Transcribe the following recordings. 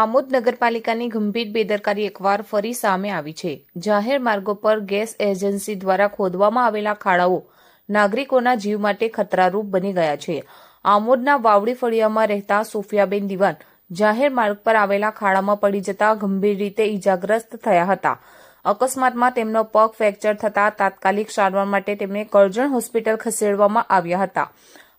આમોદ નગરપાલિકાની ગંભીર બેદરકારી એકવાર ફરી સામે આવી છે. જાહેર માર્ગો પર ગેસ એજન્સી દ્વારા ખોદવામાં આવેલા ખાડાઓ નાગરિકોના જીવ માટે ખતરારૂપ બની ગયા છે. આમોદના વાવડી ફળિયામાં રહેતા સોફિયાબેન દિવાન જાહેર માર્ગ પર આવેલા ખાડામાં પડી જતા ગંભીર રીતે ઈજાગ્રસ્ત થયા હતા. અકસ્માતમાં તેમનો પગ ફ્રેક્ચર થતા તાત્કાલિક સારવાર માટે તેમને કરજણ હોસ્પિટલ ખસેડવામાં આવ્યા હતા.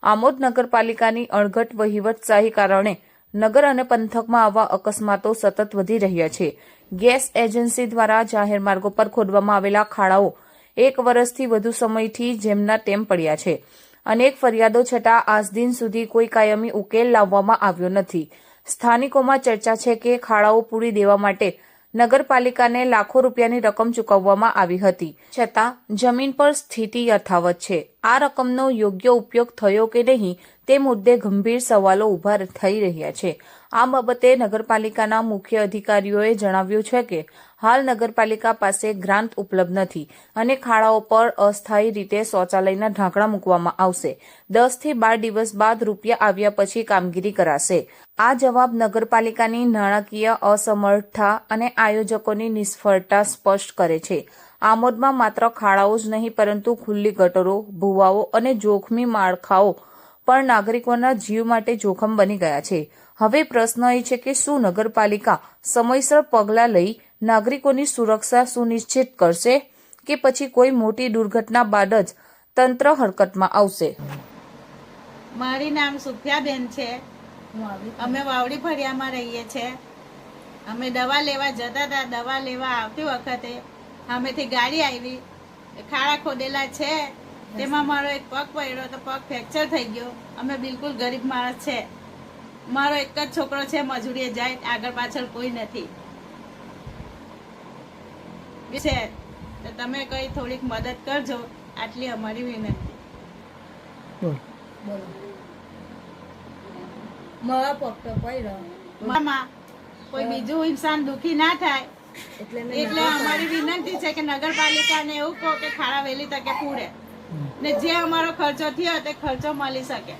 આમોદ નગરપાલિકાની અણઘટ વહીવટશાહી કારણે નગર અને પંથકમાં આવા અકસ્માતો સતત વધી રહ્યા છે. ગેસ એજન્સી દ્વારા જાહેર માર્ગો પર ખોદવામાં આવેલા ખાડાઓ એક વર્ષથી વધુ સમયથી જેમના તેમ પડ્યા છે. અનેક ફરિયાદો છતાં આજ દિન સુધી કોઈ કાયમી ઉકેલ લાવવામાં આવ્યો નથી. સ્થાનિકોમાં ચર્ચા છે કે ખાડાઓ પૂરી દેવા માટે નગરપાલિકાને લાખો રૂપિયાની રકમ ચૂકવવામાં આવી હતી. છતાં જમીન પર સ્થિતિ યથાવત છે. આ રકમનો યોગ્ય ઉપયોગ થયો કે નહીં તે મુદ્દે ગંભીર સવાલો ઊભા થઈ રહ્યા છે. આ બાબતે નગરપાલિકાના મુખ્ય અધિકારીઓએ જણાવ્યું છે કે હાલ નગરપાલિકા પાસે ગ્રાન્ટ ઉપલબ્ધ નથી અને ખાડાઓ પર અસ્થાયી રીતે શૌચાલયના ઢાંકણા મૂકવામાં આવશે. દસથી બાર દિવસ બાદ રૂપિયા આવ્યા પછી કામગીરી કરાશે. આ જવાબ નગરપાલિકાની નાણાકીય અસમર્થતા અને આયોજકોની નિષ્ફળતા સ્પષ્ટ કરે છે. આમોદમાં માત્ર ખાડાઓ જ નહીં, પરંતુ ખુલ્લી ગટરો, ભૂવાઓ અને જોખમી માળખાઓ પણ નાગરિકોના જીવ માટે જોખમ બની ગયા છે. હવે પ્રશ્ન એ છે કે શું નગરપાલિકા સમયસર પગલાં લઈ નાગરિકોની સુરક્ષા સુનિશ્ચિત કરશે કે પછી કોઈ મોટી દુર્ઘટના બાદ જ તંત્ર હરકતમાં આવશે? મારી નામ સુફિયાબેન છે. અમે વાવડી ફળિયામાં રહીએ છીએ અમે દવા લેવા જતા હતા. દવા લેવા આવતી વખતે સામેથી ગાડી આવી. ખાડા ખોદેલા છે. તેમાં મારો એક પગ પડ્યો તો પગ ફ્રેક્ચર થઈ ગયો. અમે બિલકુલ ગરીબ માણસ છે. મારો એક જ છોકરો છે મજૂરીએ જાય આગળ પાછળ કોઈ નથી. છે. તો તમે કઈ થોડીક મદદ કરજો. આટલી અમારી વિનંતી. મારા પગ તો પડ્યો. મામા કોઈ બીજું ઇન્સાન દુખી ના થાય. એટલે અમારી વિનંતી છે કે નગરપાલિકા ને એવું કહો કે ખાડા વહેલી તકે પૂરે. ને જે અમારો ખર્ચો થયો તે ખર્ચો મળી શકે.